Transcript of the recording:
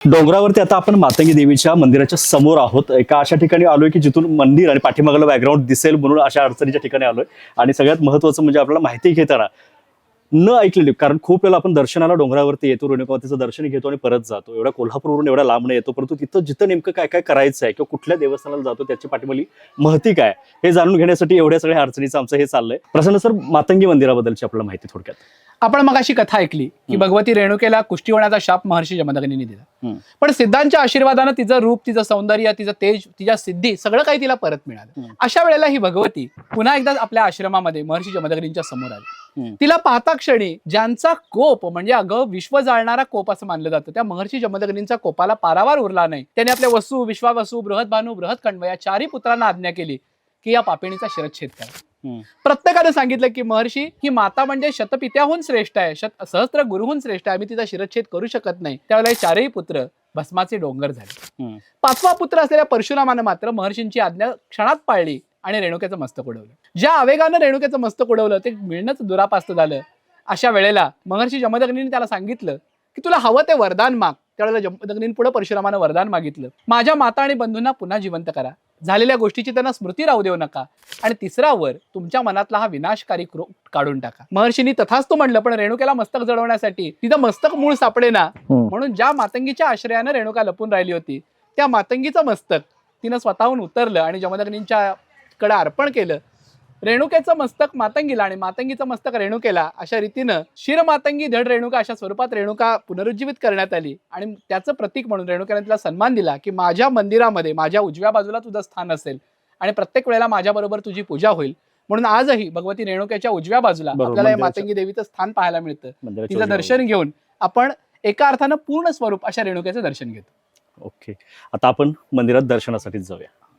डोंगरावरती आता आपण मातंगी देवीच्या मंदिराच्या समोर आहोत. एका अशा ठिकाणी आलोय की जिथून मंदिर आणि पाठीमागाला बॅकग्राऊंड दिसेल म्हणून अशा अडचणीच्या ठिकाणी आलोय. आणि सगळ्यात महत्वाचं म्हणजे आपल्याला माहिती घेताना न ऐकलेली कारण खूप वेळा आपण दर्शनाला डोंगरावरती येतो रेणुकावतीचं दर्शन घेतो आणि परत जातो. एवढ्या कोल्हापूरवरून एवढ्या लांबनं येतो परंतु तिथं जिथं नेमकं काय काय करायचं आहे किंवा कुठल्या देवस्थानाला जातो त्याची पाठीमाली महती काय हे जाणून घेण्यासाठी एवढ्या सगळ्या अडचणीचं आमचं हे चाललंय. प्रसन्न सर मातंगी मंदिराबद्दलची आपल्याला माहिती थोडक्यात. आपण मग अशी कथा ऐकली की. भगवती रेणुकेला कुष्टी होण्याचा शाप महर्षी जमदग्नीने दिला. पण सिद्धांच्या आशीर्वादानं तिचं रूप तिचं सौंदर्य तिचं तेज तिच्या सिद्धी सगळं काही तिला परत मिळालं. अशा वेळेला ही भगवती पुन्हा एकदा आपल्या आश्रमामध्ये महर्षी जमदग्नींच्या समोर आली. तिला पाहता क्षणी ज्यांचा कोप म्हणजे अगं विश्व जाळणारा कोप असं मानलं जातं त्या महर्षी जमदग्नींचा कोपाला पारावार उरला नाही त्याने आपल्या वसू विश्वावसू बृहत भानू बृहत कण्व या चारही पुत्रांना आज्ञा केली की या पापिणीचा शिरच्छेद करा. प्रत्येकाने सांगितलं की महर्षी ही माता म्हणजे शतपित्याहून श्रेष्ठ आहे. शत सहस्त्र गुरुहून श्रेष्ठ आहे. आम्ही तिचा शिरच्छेद करू शकत नाही. त्यावेळेला हे चारही पुत्र भस्माचे डोंगर झाले. पाचवा पुत्र असलेल्या परशुरामानं मात्र महर्षींची आज्ञा क्षणात पाळली आणि रेणुकेचं मस्तक उडवलं. ज्या आवेगानं रेणुकेचं मस्तक उडवलं ते मिळणंच दुरापास्त झालं. अशा वेळेला महर्षी जमदग्नीने त्याला सांगितलं की तुला हवं ते वरदान माग. त्यावेळेला जमदग्नीन पुढे परशुरामानं वरदान मागितलं. माझ्या माता आणि बंधूंना पुन्हा जिवंत करा. झालेल्या गोष्टीची त्यांना स्मृती राहू देऊ नका. आणि तिसरा वर तुमच्या मनातला हा विनाशकारी क्रोध काढून टाका. महर्षींनी तथास्तु म्हणलं पण रेणुकेला मस्तक जडवण्यासाठी तिथं मस्तक मूळ सापडे ना. म्हणून ज्या मातंगीच्या आश्रयानं रेणुका लपून राहिली होती त्या मातंगीचं मस्तक तिनं स्वतःहून उतरलं आणि जमदग्नींच्या कडे अर्पण केलं. रेणुकेचं मस्तक मातंगीला आणि मातंगीचं मस्तक रेणुकेला अशा रीतीनं शिर मातंगी धड रेणुका अशा स्वरूपात रेणुका पुनरुज्जीवित करण्यात आली. आणि त्याचं प्रतीक म्हणून रेणुकेने तिला सन्मान दिला की माझ्या मंदिरामध्ये माझ्या उजव्या बाजूला तुझं स्थान असेल आणि प्रत्येक वेळेला माझ्याबरोबर तुझी पूजा होईल. म्हणून आजही भगवती रेणुकेच्या उजव्या बाजूला आपल्याला मातंगी देवीचं स्थान पाहायला मिळतं. तिचं दर्शन घेऊन आपण एका अर्थानं पूर्ण स्वरूप अशा रेणुकेचं दर्शन घेतो. ओके. आता आपण मंदिरात दर्शनासाठीच जाऊया.